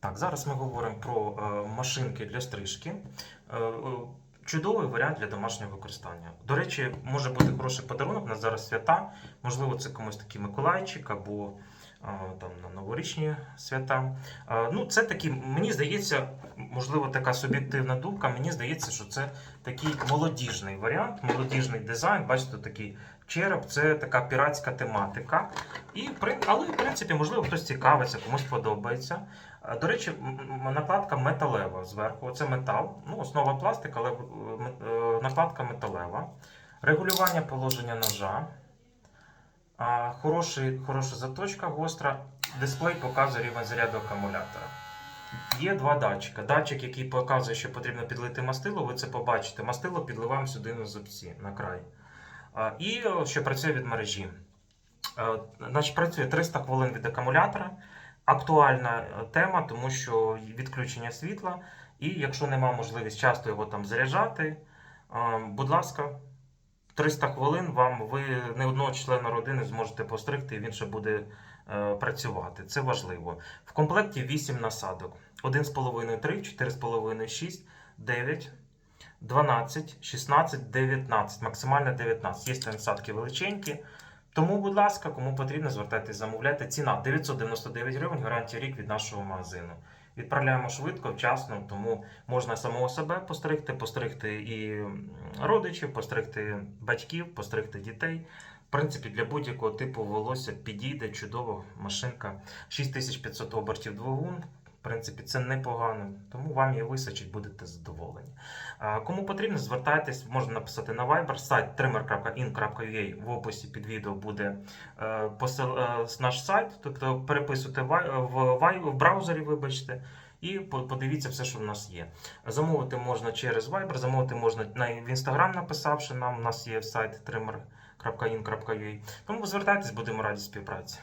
Так, зараз ми говоримо про е, машинки для стрижки. Е, е, чудовий варіант для домашнього використання. До речі, може бути хороший подарунок. У нас зараз свята. Можливо, це комусь такий Миколайчик або там на новорічні свята. Ну, це такі, мені здається, можливо, така суб'єктивна думка. Мені здається, що це такий молодіжний варіант, молодіжний дизайн. Бачите, такий череп, це така піратська тематика. І, але, в принципі, можливо, хтось цікавиться, комусь подобається. До речі, накладка металева зверху. Це метал. Ну, основа пластик, але е, е, накладка металева. Регулювання положення ножа. Хороший, хороша заточка гостра. Дисплей показує рівень заряду акумулятора. Є два датчика. Датчик, який показує, що потрібно підлити мастило, ви це побачите. Мастило підливаємо сюди на зубці, на край. І що працює від мережі. Значить, працює 300 хвилин від акумулятора. Актуальна е, тема, тому що відключення світла. І якщо нема можливість часто його там заряджати, е, будь ласка, 300 хвилин вам ви не одного члена родини зможете постригти, і він ще буде е, працювати. Це важливо. В комплекті 8 насадок: 1,5, 3, 4,5, 6, 9, 12, 16, 19, максимально 19. Є насадки величенькі. Тому, будь ласка, кому потрібно, звертайтесь, замовляйте. Ціна 999 гривень, гарантія рік від нашого магазину. Відправляємо швидко, вчасно, тому можна самого себе постригти, постригти і родичів, постригти батьків, постригти дітей. В принципі, для будь-якого типу волосся підійде чудова машинка. 6500 обертів двигун. В принципі, це непогано, тому вам її висачить, будете задоволені. Кому потрібно, звертайтесь, можна написати на Viber, сайт trimmer.in.ua в описі під відео буде е, посил, е, наш сайт, тобто переписуйте в, в браузері, вибачте, і подивіться все, що в нас є. Замовити можна через Viber, замовити можна в Instagram, написавши нам. У нас є сайт trimmer.in.ua. Тому звертайтесь, будемо раді співпраці.